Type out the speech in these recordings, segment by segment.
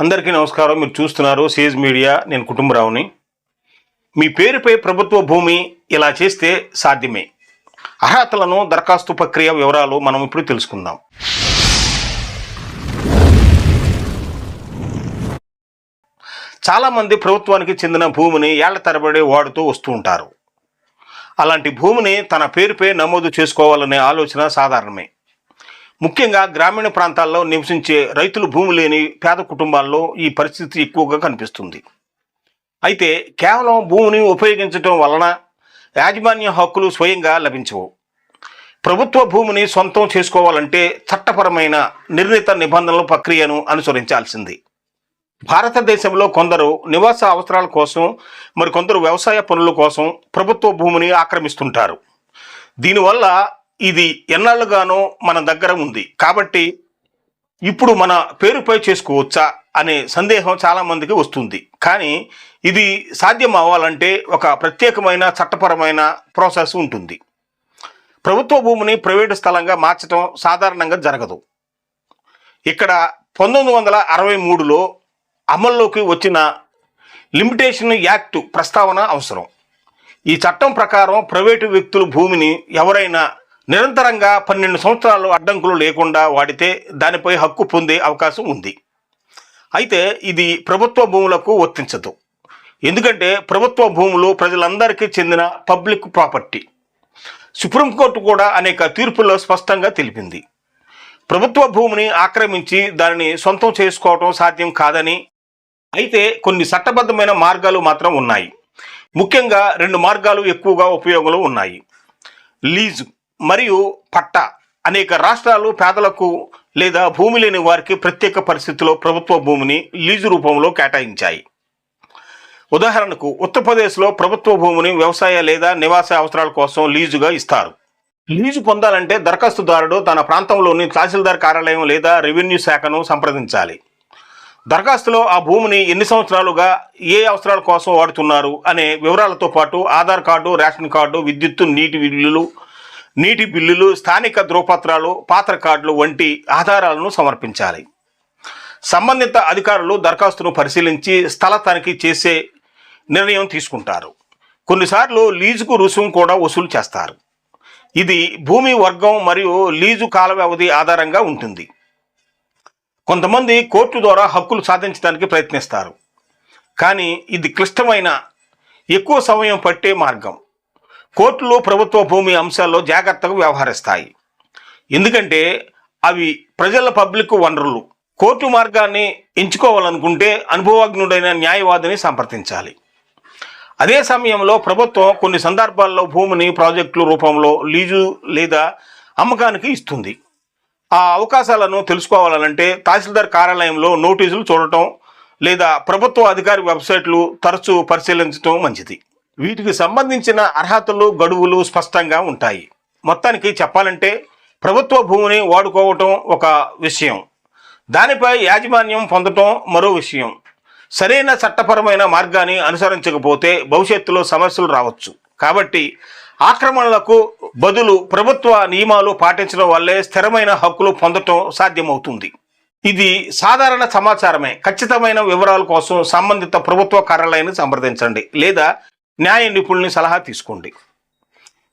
అందరికీ నమస్కారం. మీరు చూస్తున్నారు సేజ్ మీడియా. నేను కుటుంబరావుని. మీ పేరుపై ప్రభుత్వ భూమి ఇలా చేస్తే సాధ్యమే. అర్హతలను దరఖాస్తు ప్రక్రియ వివరాలు మనం ఇప్పుడు తెలుసుకుందాం. చాలామంది ప్రభుత్వానికి చెందిన భూమిని ఏళ్ళ తరబడి వాడుతూ వస్తూ ఉంటారు. అలాంటి భూమిని తన పేరుపై నమోదు చేసుకోవాలనే ఆలోచన సాధారణమే. ముఖ్యంగా గ్రామీణ ప్రాంతాల్లో నివసించే రైతులు భూమి లేని పేద కుటుంబాల్లో ఈ పరిస్థితి ఎక్కువగా కనిపిస్తుంది. అయితే కేవలం భూమిని ఉపయోగించటం వలన యాజమాన్య హక్కులు స్వయంగా లభించవు. ప్రభుత్వ భూమిని సొంతం చేసుకోవాలంటే చట్టపరమైన నిర్ణీత నిబంధనల ప్రక్రియను అనుసరించాల్సింది. భారతదేశంలో కొందరు నివాస అవసరాల కోసం మరికొందరు వ్యవసాయ పనుల కోసం ప్రభుత్వ భూమిని ఆక్రమిస్తుంటారు. దీనివల్ల ఇది ఎన్నాళ్ళుగానో మన దగ్గర ఉంది. కాబట్టి ఇప్పుడు మన పేరుపై చేసుకోవచ్చా అనే సందేహం చాలామందికి వస్తుంది. కానీ ఇది సాధ్యం అవ్వాలంటే ఒక ప్రత్యేకమైన చట్టపరమైన ప్రాసెస్ ఉంటుంది. ప్రభుత్వ భూమిని ప్రైవేటు స్థలంగా మార్చడం సాధారణంగా జరగదు. ఇక్కడ పంతొమ్మిది వందల అరవై మూడులో అమల్లోకి వచ్చిన లిమిటేషన్ యాక్ట్ ప్రస్తావన అవసరం. ఈ చట్టం ప్రకారం ప్రైవేటు వ్యక్తుల భూమిని ఎవరైనా నిరంతరంగా పన్నెండు సంవత్సరాలు అడ్డంకులు లేకుండా వాడితే దానిపై హక్కు పొందే అవకాశం ఉంది. అయితే ఇది ప్రభుత్వ భూములకు వర్తించదు. ఎందుకంటే ప్రభుత్వ భూములు ప్రజలందరికీ చెందిన పబ్లిక్ ప్రాపర్టీ. సుప్రీంకోర్టు కూడా అనేక తీర్పుల్లో స్పష్టంగా తెలిపింది. ప్రభుత్వ భూమిని ఆక్రమించి దానిని సొంతం చేసుకోవటం సాధ్యం కాదని అయితే కొన్ని చట్టబద్ధమైన మార్గాలు మాత్రం ఉన్నాయి. ముఖ్యంగా రెండు మార్గాలు ఎక్కువగా ఉపయోగంలో ఉన్నాయి. లీజు. మరియు పట్టా అనేక రాష్ట్రాలు పేదలకు లేదా భూమి లేని వారికి ప్రత్యేక పరిస్థితుల్లో ప్రభుత్వ భూమిని లీజు రూపంలో కేటాయించాయి. ఉదాహరణకు ఉత్తరప్రదేశ్లో ప్రభుత్వ భూమిని వ్యవసాయ లేదా నివాస అవసరాల కోసం లీజుగా ఇస్తారు. లీజు పొందాలంటే దరఖాస్తుదారుడు తన ప్రాంతంలోని తహసీల్దార్ కార్యాలయం లేదా రెవెన్యూ శాఖను సంప్రదించాలి. దరఖాస్తులో ఆ భూమిని ఎన్ని సంవత్సరాలుగా ఏ అవసరాల కోసం వాడుతున్నారు అనే వివరాలతో పాటు ఆధార్ కార్డు రేషన్ కార్డు విద్యుత్తు నీటి బిల్లులు నీటి బిల్లులు స్థానిక ధ్రువపత్రాలు పాత్ర కార్డులు వంటి ఆధారాలను సమర్పించాలి. సంబంధిత అధికారులు దరఖాస్తును పరిశీలించి స్థల తనిఖీ చేసే నిర్ణయం తీసుకుంటారు. కొన్నిసార్లు లీజుకు రుసుము కూడా వసూలు చేస్తారు. ఇది భూమి వర్గం మరియు లీజు కాల వ్యవధి ఆధారంగా ఉంటుంది. కొంతమంది కోర్టు ద్వారా హక్కులు సాధించడానికి ప్రయత్నిస్తారు. కానీ ఇది క్లిష్టమైన ఎక్కువ సమయం పట్టే మార్గం. కోర్టులు ప్రభుత్వ భూమి అంశాల్లో జాగ్రత్తగా వ్యవహరిస్తాయి. ఎందుకంటే అవి ప్రజల పబ్లిక్ వనరులు. కోర్టు మార్గాన్ని ఎంచుకోవాలనుకుంటే అనుభవజ్ఞుడైన న్యాయవాదిని సంప్రదించాలి. అదే సమయంలో ప్రభుత్వం కొన్ని సందర్భాల్లో భూమిని ప్రాజెక్టుల రూపంలో లీజు లేదా అమ్మకానికి ఇస్తుంది. ఆ అవకాశాలను తెలుసుకోవాలంటే తహసీల్దార్ కార్యాలయంలో నోటీసులు చూడటం లేదా ప్రభుత్వ అధికారి వెబ్సైట్లు తరచూ పరిశీలించడం మంచిది. వీటికి సంబంధించిన అర్హతలు గడువులు స్పష్టంగా ఉంటాయి. మొత్తానికి చెప్పాలంటే ప్రభుత్వ భూమిని వాడుకోవటం ఒక విషయం. దానిపై యాజమాన్యం పొందటం మరో విషయం. సరైన చట్టపరమైన మార్గాన్ని అనుసరించకపోతే భవిష్యత్తులో సమస్యలు రావచ్చు. కాబట్టి ఆక్రమణలకు బదులు ప్రభుత్వ నియమాలు పాటించడం వల్లే స్థిరమైన హక్కులు పొందటం సాధ్యమవుతుంది. ఇది సాధారణ సమాచారమే. ఖచ్చితమైన వివరాల కోసం సంబంధిత ప్రభుత్వ కార్యాలయాన్ని సంప్రదించండి. లేదా న్యాయ నిపుణుల్ని సలహా తీసుకోండి.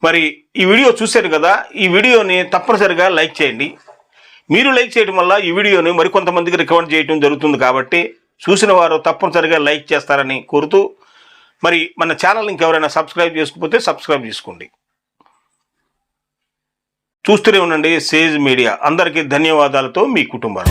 మరి ఈ వీడియో చూశారు కదా ఈ వీడియోని తప్పనిసరిగా లైక్ చేయండి. మీరు లైక్ చేయడం వల్ల ఈ వీడియోని మరికొంతమందికి రికమెండ్ చేయడం జరుగుతుంది కాబట్టి చూసిన వారు తప్పనిసరిగా లైక్ చేస్తారని కోరుతూ మరి మన ఛానల్ ఇంకెవరైనా సబ్స్క్రైబ్ చేసుకోకపోతే సబ్స్క్రైబ్ చేసుకోండి. చూస్తూనే ఉండండి సేజ్ మీడియా. అందరికీ ధన్యవాదాలతో మీ కుటుంబం